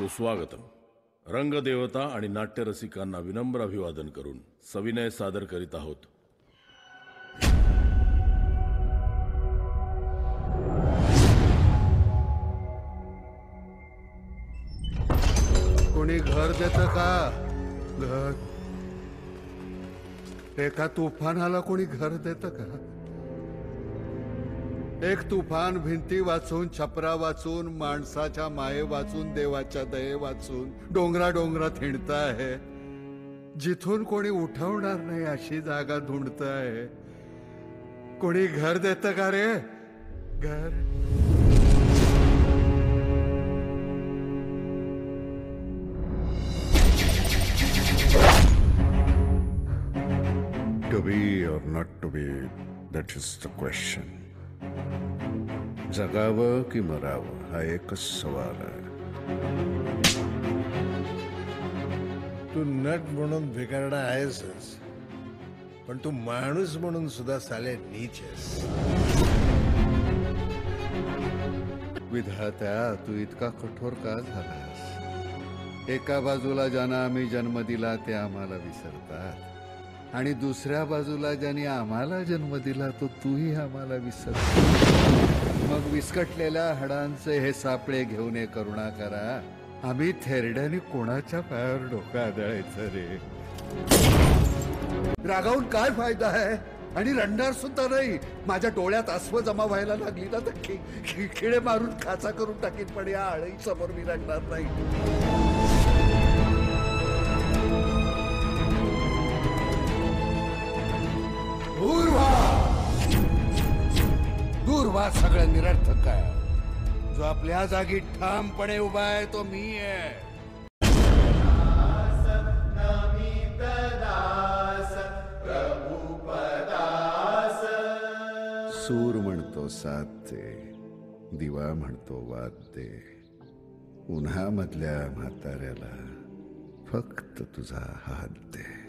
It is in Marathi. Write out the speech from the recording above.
सुस्वागतम रंगदेवता आणि नाट्यरसिकांना विनम्र अभिवादन करून सविनय सादर करीत आहोत. कोणी घर देत का? घर. एका तुफानाला कोणी घर देत का? एक तुफान भिंती वाचून छपरा वाचून माणसाच्या माये वाचून देवाच्या दये वाचून डोंगरा डोंगरात हिंडत आहे. जिथून कोणी उठवणार नाही अशी जागा धुंडत आहे. कोणी घर देत का रे? घर. To be or not to be that is the question जगावं की मरावं हा एकच सवाल आहे. तू नट म्हणून भिकारडा आहेसच पण तू माणूस म्हणून सुद्धा साले नीच आहेस. विधात्या तू इतका कठोर का झालास एका बाजूला ज्यांना आम्ही जन्म दिला ते आम्हाला विसरतात. आणि दुसऱ्या बाजूला ज्याने आम्हाला जन्म दिला तो तूही आम्हाला विसर. मग विस्कटलेल्या हाडांचे हे सापळे घेऊन ये करुणा करा. आम्ही थेरड्याने कोणाच्या पायावर डोकं आदळायचं रे? रागावून काय फायदा आहे? आणि रडणार सुद्धा नाही. माझ्या डोळ्यात अस्व जमा व्हायला लागली ना तर खिळे मारून खाचा करून टाकीन पण या आळही समोर मी रडणार नाही. दूर व्हा सगळं निरर्थक आहे. जो आपल्या जागी ठामपणे उभा आहे तो मी आहे. सूर म्हणतो साथ दे दिवा म्हणतो वाद्य. दे उन्हामधल्या म्हाताऱ्याला फक्त तुझा हात दे.